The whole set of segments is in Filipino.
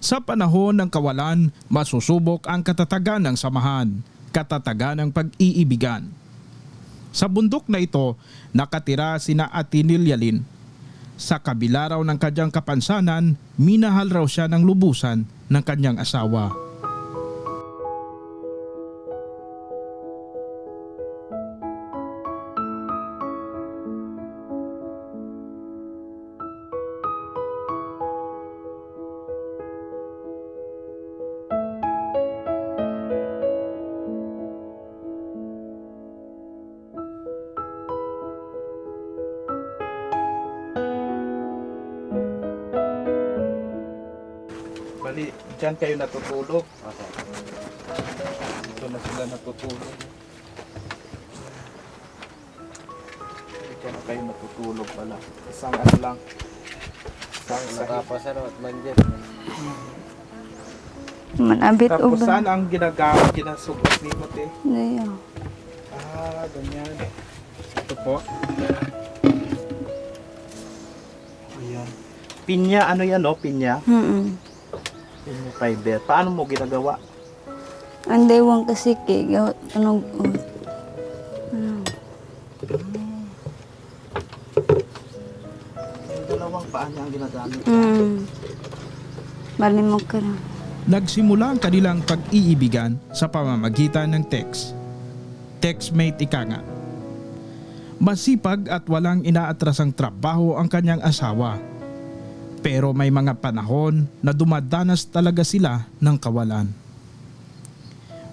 Sa panahon ng kawalan, masusubok ang katatagan ng samahan, katatagan ng pag-iibigan. Sa bundok na ito, nakatira sina Atinil Sa kabila raw ng kanyang kapansanan, minahal raw siya ng lubusan ng kanyang asawa. Bali, dyan kayo natutulog. Dito na sila natutulog. Dyan na kayo natutulog pala. Isang ano lang. Isang sahig. Nakapasarap at manjet. Manabit Tapos uban. saan ang ginagamit, ginasugot ni Mate? Dayo. Ah, ganyan. Ito po. Ayan. Pinya, ano yan no? Pinya? Mm. Pinya fiber. Paano mo ginagawa? Ang daywang kasi kay gawat tunog ut. Ano? Yung dalawang paa niya ang ginagamit. Mm. Bali mo ka na. Nagsimula ang kanilang pag-iibigan sa pamamagitan ng text. Textmate ika nga. Masipag at walang inaatrasang trabaho ang kanyang asawa. Pero may mga panahon na dumadanas talaga sila ng kawalan.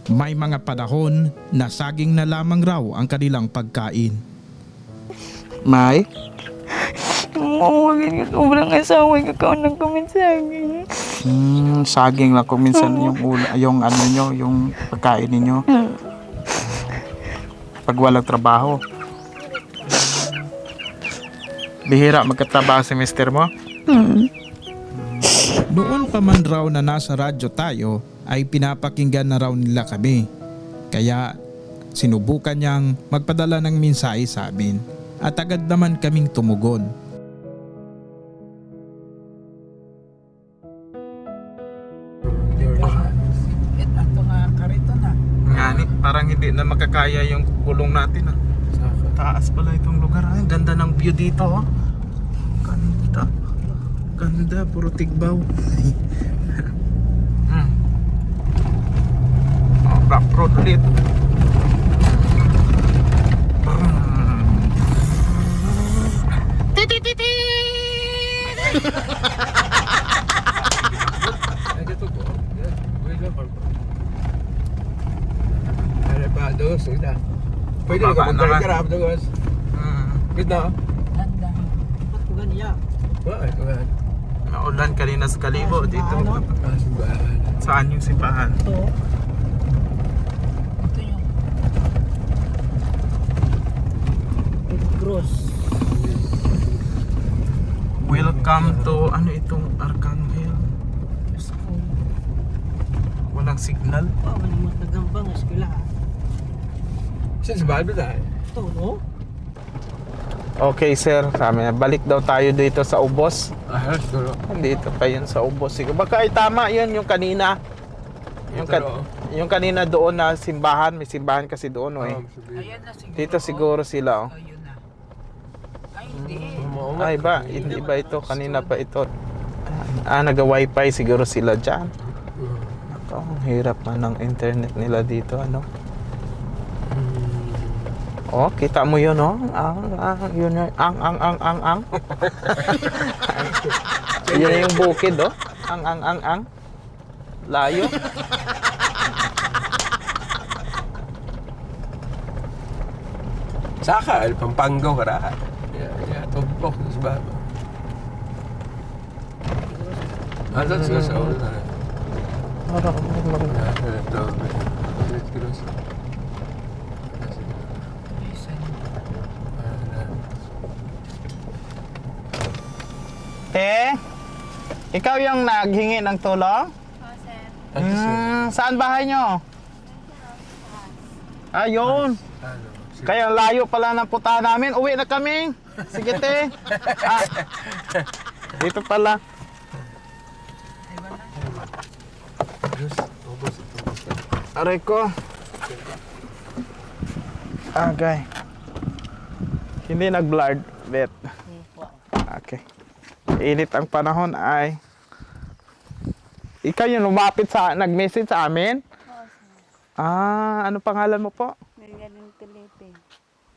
May mga panahon na saging na lamang raw ang kanilang pagkain. May? Umuwagin ka sobrang asawa ka kao ng kuminsagin. Hmm, saging lang kung minsan yung, ula, yung ano nyo, yung pagkain ninyo. Pag walang trabaho. Bihira magkatrabaho si mister mo? Hmm. Noon pa man raw na nasa radyo tayo ay pinapakinggan na raw nila kami. Kaya sinubukan niyang magpadala ng mensahe sa amin at agad naman kaming tumugon. Ngani, parang hindi na makakaya yung kulong natin ah. Taas pala itong lugar. Ay, ganda ng view dito oh. Ganda. Ganda, puro tigbaw. hmm. Oh, back road ulit. Dos, sudah. Pwede ka naman. mag-grab dos. Hmm. Good na. Wah, kuhan. Naulan kanina sa kalibo dito. Asubahan. Saan yung sipahan? Welcome to ano itong Arcangel. Diyos ko. Walang signal. Saan sa bahay ba tayo? Okay sir, sabi niya, balik daw tayo dito sa Ubos. Ah, siguro. Dito pa yun sa Ubos. Siguro. Baka ay tama yun yung kanina. Yung, kan- yung kanina doon na simbahan, may simbahan kasi doon oh, eh. Ah, sabi. Dito siguro sila oh. Oo, Ay ba, hindi ba ito? Kanina pa ito. Ah, naga-wifi siguro sila dyan. Ako, ang hirap na ng internet nila dito, ano? Oh, kita mo yun, oh. Ang, ang, yun, yun. ang, ang, ang, ang, ang. yun na yung bukid, oh. Ang, ang, ang, ang. Layo. Saka, Pampanga ka ra. Ya, ya, tumpok sa bahay. Ah, that's good. So, Parang mag- ito. Let's cross. Ate, ikaw yung naghingi ng tulong? Thank you, sir. Hmm, saan bahay nyo? Ayun. Ano? Kaya layo pala ng puta namin. Uwi na kami. Sige te. ah, dito pala. Diyos, ubos, ubos na. Aray ko. Ah, Agay. Hindi nag-blurred, bet. Init ang panahon ay. Ikaw yung lumapit sa, nag-message sa amin? Ah, ano pangalan mo po? Nagaling Pilipin.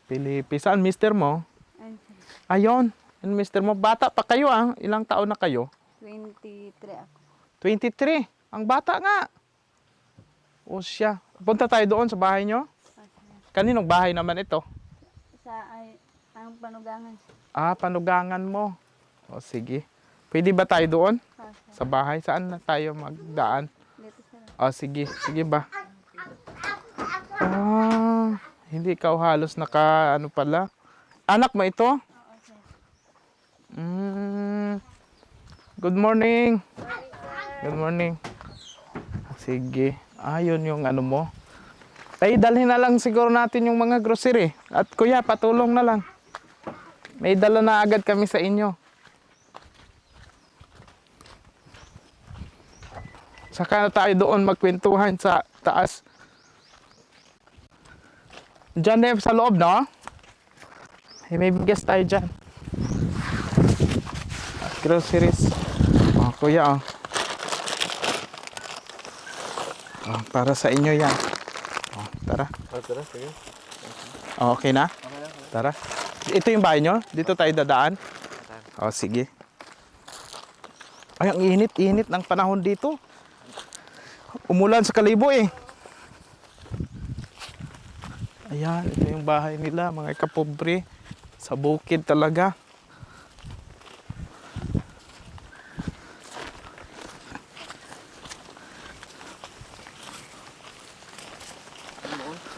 Pilipi. Saan mister mo? Ay, sir. Ayun. Yung mister mo. Bata pa kayo ah. Ilang taon na kayo? 23 ako. 23. Ang bata nga. O siya. Punta tayo doon sa bahay nyo. Kaninong bahay naman ito? Sa ay, ang panugangan. Ah, panugangan mo. O sige. Pwede ba tayo doon? Ah. Sa bahay? Saan na tayo magdaan? O sige. Sige ba? Ah, hindi ikaw halos naka ano pala. Anak mo ito? Mm. Good morning. Good morning. Sige. Ah, yun yung ano mo. Ay, dalhin na lang siguro natin yung mga grocery. At kuya, patulong na lang. May dala na agad kami sa inyo. Saka na tayo doon magkwentuhan sa taas. Diyan Dev, sa loob, no? Ay, may bigas tayo dyan. Groceries. Oh, kuya, oh. Oh, para sa inyo yan. Oh, tara. Ah, tara, sige. Oh, okay na? Tara. Ito yung bahay nyo? Dito tayo dadaan? Oh, sige. Ay, ang init-init ng panahon dito. Umulan sa kalibo eh. Ayan, ito yung bahay nila, mga kapobre. Sa bukid talaga.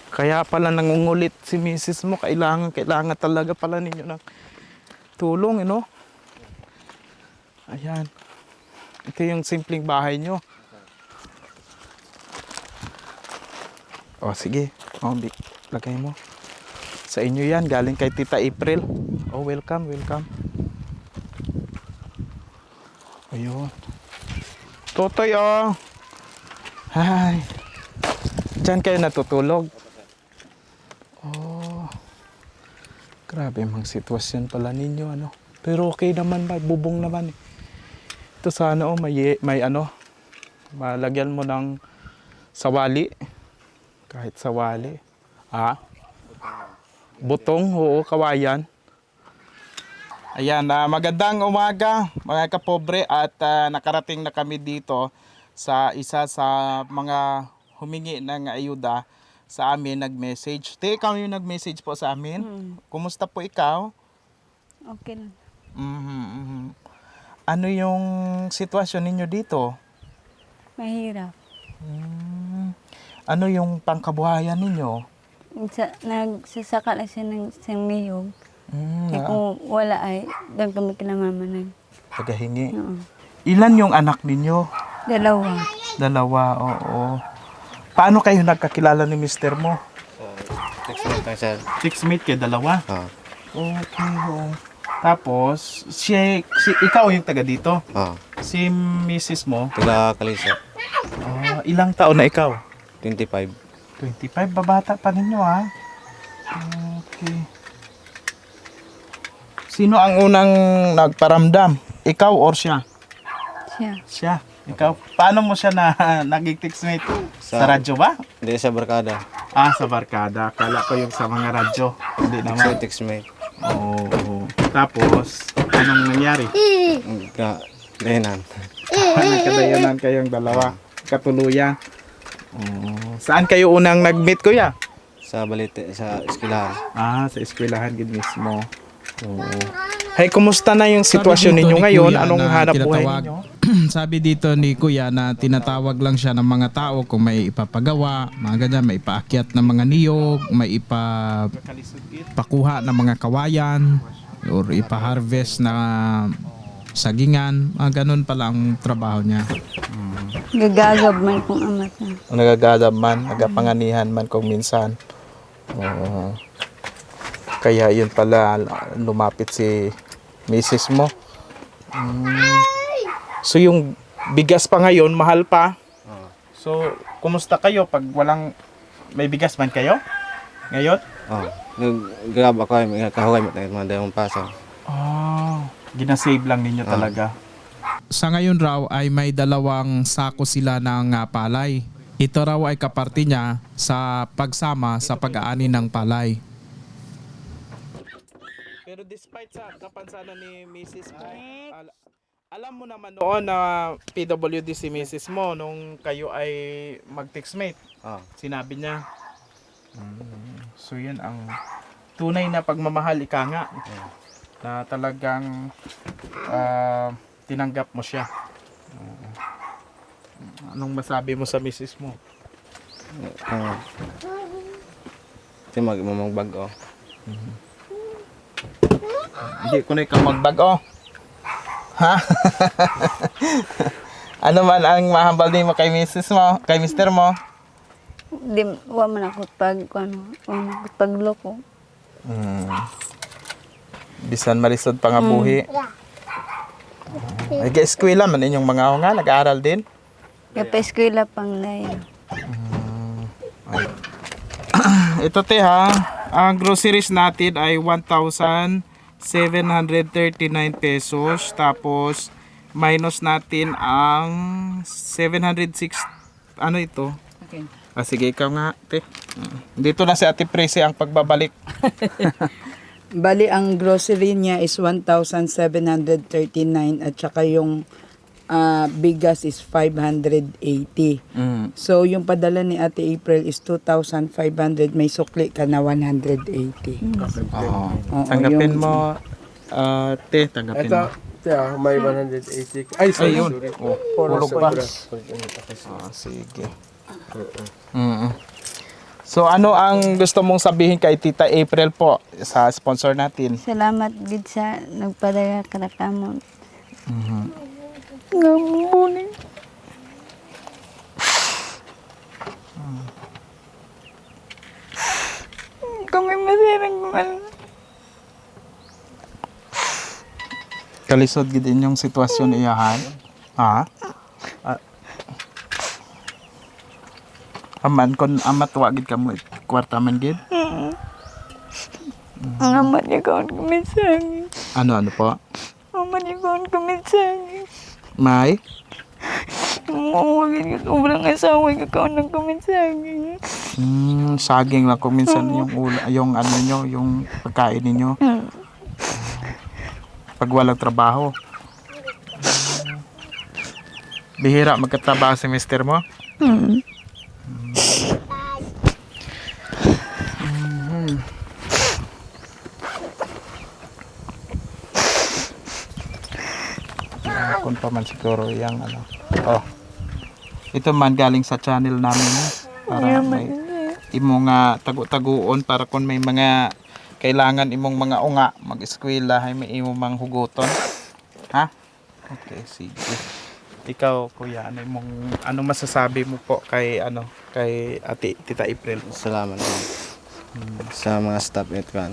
Kaya pala nangungulit si misis mo. Kailangan, kailangan talaga pala ninyo ng tulong, you know? Ayan. Ito yung simpleng bahay nyo. O, sige. O, bi- lagay mo. Sa inyo yan. Galing kay Tita April. Oh, welcome, welcome. Ayun. Totoy, oh. Hi. Diyan kayo natutulog? Oh. Grabe mga sitwasyon pala ninyo, ano. Pero okay naman ba? Bubong naman eh. Ito sana oh, may, may ano, malagyan mo ng sawali. Kahit sawali. Ha? Butong, oo, kawayan. Ayan, ah, magandang umaga mga kapobre at ah, nakarating na kami dito sa isa sa mga humingi ng ayuda sa amin nag-message. Te, ikaw yung nag-message po sa amin. Hmm. Kumusta po ikaw? Okay lang. Mhm, mhm. Ano yung sitwasyon ninyo dito? Mahirap. Mm, ano yung pangkabuhayan ninyo? Sa, nagsasaka lang siya ng isang niyog. Mm, Eh, na, kung wala ay, doon kami kila mama nag. tagahingi. Oo. Ilan yung anak ninyo? Dalawa. Dalawa, oo. Paano kayo nagkakilala ni mister mo? Next month lang, sir. Six-mate kayo, dalawa? Ah, Okay, oo. Tapos, si, si, ikaw yung taga dito. ah. Si misis mo, Taga Kalisa. ah, ilang taon na ikaw? 25. 25, babata pa ninyo ha. Okay. Sino ang unang nagparamdam? Ikaw or siya? Siya. Siya. Ikaw. Paano mo siya na naging textmate? Sa, Sa- radyo ba? Hindi sa barkada. Ah, sa barkada. Kala ko yung sa mga radyo. Hindi naman. me. Oo. Tapos, anong nangyari? Ka, Lenan. Nagkadayanan kayong dalawa. Katuluyan. Oo. Saan kayo unang nag-meet, kuya? Sa balite, sa eskwelahan. Ah, sa eskwelahan gid mismo. Oo. Hey, kumusta na yung sitwasyon ninyo ni ngayon? Anong na hanap buhay ninyo? Sabi dito ni Kuya na tinatawag lang siya ng mga tao kung may ipapagawa, mga ganyan, may ipaakyat ng mga niyog, may ipapakuha ng mga kawayan, or ipa-harvest na sagingan, mga ganun pala ang trabaho niya. Gagagab man kung amat na. Nagagadab man, nagapanganihan man kung minsan. Oo. Kaya yun pala lumapit si Mrs. mo. Mm. So yung bigas pa ngayon, mahal pa. So, kumusta kayo pag walang may bigas man kayo? Ngayon? Oh, nag-grab ako ay mga kahoy mo tayo mga dalawang paso. Oh, ginasave lang ninyo Ah. talaga. Sa ngayon raw ay may dalawang sako sila ng ah, palay. Ito raw ay kaparte niya sa pagsama sa pag-aani ng palay. Pero despite sa kapansanan ni Mrs. mo, al- alam mo naman noon na PWD si Mrs. mo nung kayo ay mag-textmate. Oh, Sinabi niya, So, yan ang tunay na pagmamahal, ika nga. Na talagang ah, tinanggap mo siya. Anong masabi mo sa misis mo? uh, ito mag mamagbago. Hindi ko na ikaw magbago. Ha? ano man ang mahambal din mo kay misis mo, kay mister mo? Di, wa man ako pag, ano, wa man ako pagloko. Hmm. Bisan marisod pa nga buhi. Nag-eskwela man inyong mga nga, nag-aaral din. Kaya pa eskwela pang dayo. Ito te ha, ang groceries natin ay 1,739 pesos. Tapos minus natin ang 706, ano ito? Okay. Ah, sige, ikaw nga, te. Mm. Dito na si Ate Presi ang pagbabalik. Bali, ang grocery niya is 1,739 at saka yung ah, bigas is 580. Mm. So, yung padala ni Ate April is 2,500. May sukli ka na 180. Oo. Oo, Tanggapin yung- mo, ah, te, tanggapin mo. Yeah, may 180. Ay, sorry, Ayun. sorry. Oh, Puro hulog pa. Ah, sige. Mm So ano ang gusto mong sabihin kay Tita April po sa sponsor natin? Salamat gid sa nagpadala ka na kamo. Kami masirang man. Kalisod gid inyong sitwasyon iyahan. Ha? Aman kon amat wa gid kamo kwarta man gid. Ang amat niya kaon kumisang. Ano ano po? Ang amat niya kaon kumisang. May Umuwagin ka sobrang asawa ka kaon ng kumisang. mm, saging lang kung minsan yung ula, yung ano nyo, yung pagkain ninyo. Pag walang trabaho. Bihira magkatrabaho si mister mo? Hmm. Kung pa man siguro yung ano. Oh. Ito man galing sa channel namin. Para may imo nga tagu-taguon para kung may mga kailangan imong mga unga mag-eskwela ay may imo mang hugoton. Ha? Okay, sige. Ikaw, kuya, ano imong ano masasabi mo po kay ano kay Ate Tita April? Salamat po. sa mga staff at kan.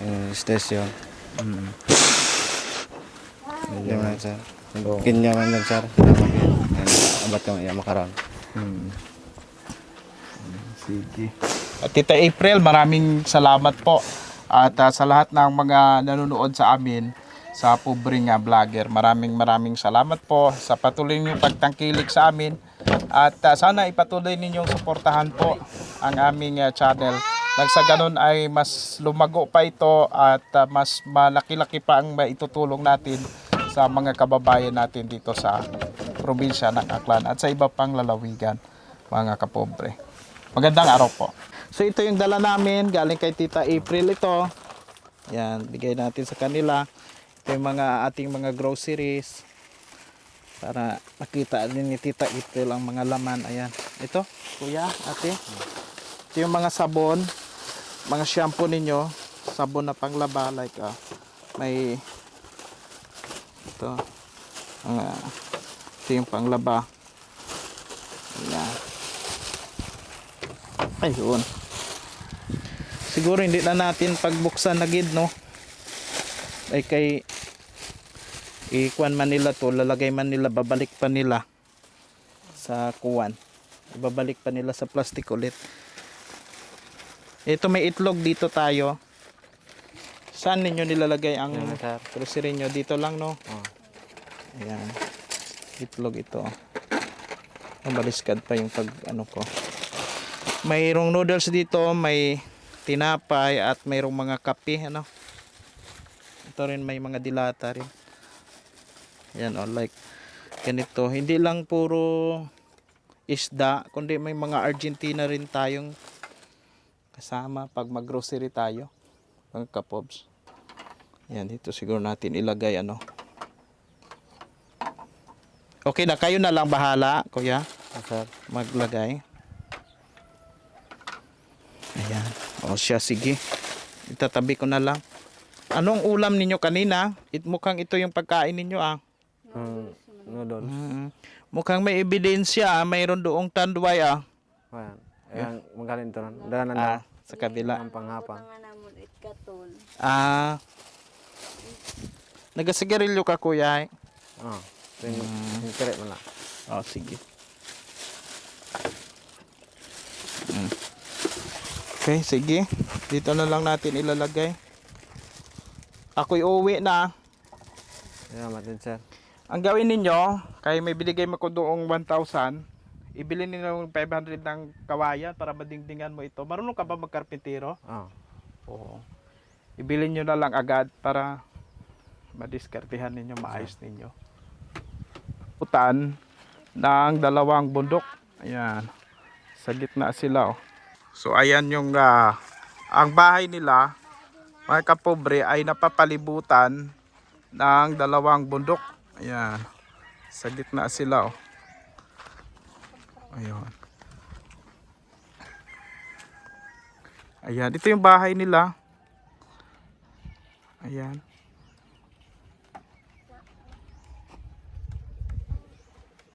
Yung station. Mm. Yung lang sir. Kinya man lang sir. Salamat yun. Yan, Abat ka iya makaroon. Hmm. Sige. At Tita April, maraming salamat po. At ah, sa lahat ng mga nanonood sa amin, sa pobre nga vlogger, maraming maraming salamat po sa patuloy ninyong pagtangkilik sa amin. At ah, sana ipatuloy ninyong suportahan po ang aming ah, channel. Nang sa ganun ay mas lumago pa ito at ah, mas malaki-laki pa ang maitutulong natin sa mga kababayan natin dito sa probinsya ng Aklan at sa iba pang lalawigan, mga kapobre. Magandang araw po. So ito yung dala namin, galing kay Tita April ito. Yan, bigay natin sa kanila. Ito yung mga ating mga groceries. Para makita din ni Tita April ang mga laman. Ayan. Ito, kuya, ate. Ito yung mga sabon, mga shampoo ninyo. Sabon na panglaba, like ah, may ito. Ang, ah, ito yung panglaba. Ayun. Siguro hindi na natin pagbuksan na gid no. Ay kay ikuan man nila to, lalagay man nila, babalik pa nila sa kuwan. Ibabalik pa nila sa plastic ulit. Ito may itlog dito tayo. Saan ninyo nilalagay ang Yan, sir. grocery nyo? Dito lang no? Oh. Ayan. Itlog ito. Mabaliskad pa yung pag ano ko. Mayroong noodles dito, may tinapay at mayroong mga kape ano. Ito rin may mga dilata rin. Yan oh, like ganito. Hindi lang puro isda, kundi may mga Argentina rin tayong kasama pag mag-grocery tayo. Mga kapobs. Yan, dito siguro natin ilagay ano. Okay na, kayo na lang bahala, kuya, Ah, sir. maglagay. Ayan. O siya, sige. Itatabi ko na lang. Anong ulam ninyo kanina? It, mukhang ito yung pagkain ninyo ah. Mm, noodles. Mm. Mukhang may ebidensya ah. Mayroon doong tandway ah. Ayan. Ayan, magaling ito. Ah na. sa kabila. Ang panghapang. Ah. Nagasigarilyo ka kuya eh. Oh. Yung, yung kere mo na. Oh, sige. Mm. Okay, sige. Dito na lang natin ilalagay. Ako'y uwi na. Salamat din, sir. Ang gawin ninyo, kaya may binigay mo ko doong 1,000, ibili ninyo ng 500 ng kawayan para madingdingan mo ito. Marunong ka ba magkarpintero? Oh. Oo. Ibili nyo na lang agad para madiskartehan ninyo, maayos ninyo. Putan ng dalawang bundok. Ayan. Sa gitna sila. Oh. So ayan yung ah, ang bahay nila, mga kapobre ay napapalibutan ng dalawang bundok. Ayan. Sa gitna sila. Oh. Ayun. Ayan, ito yung bahay nila. Ayan.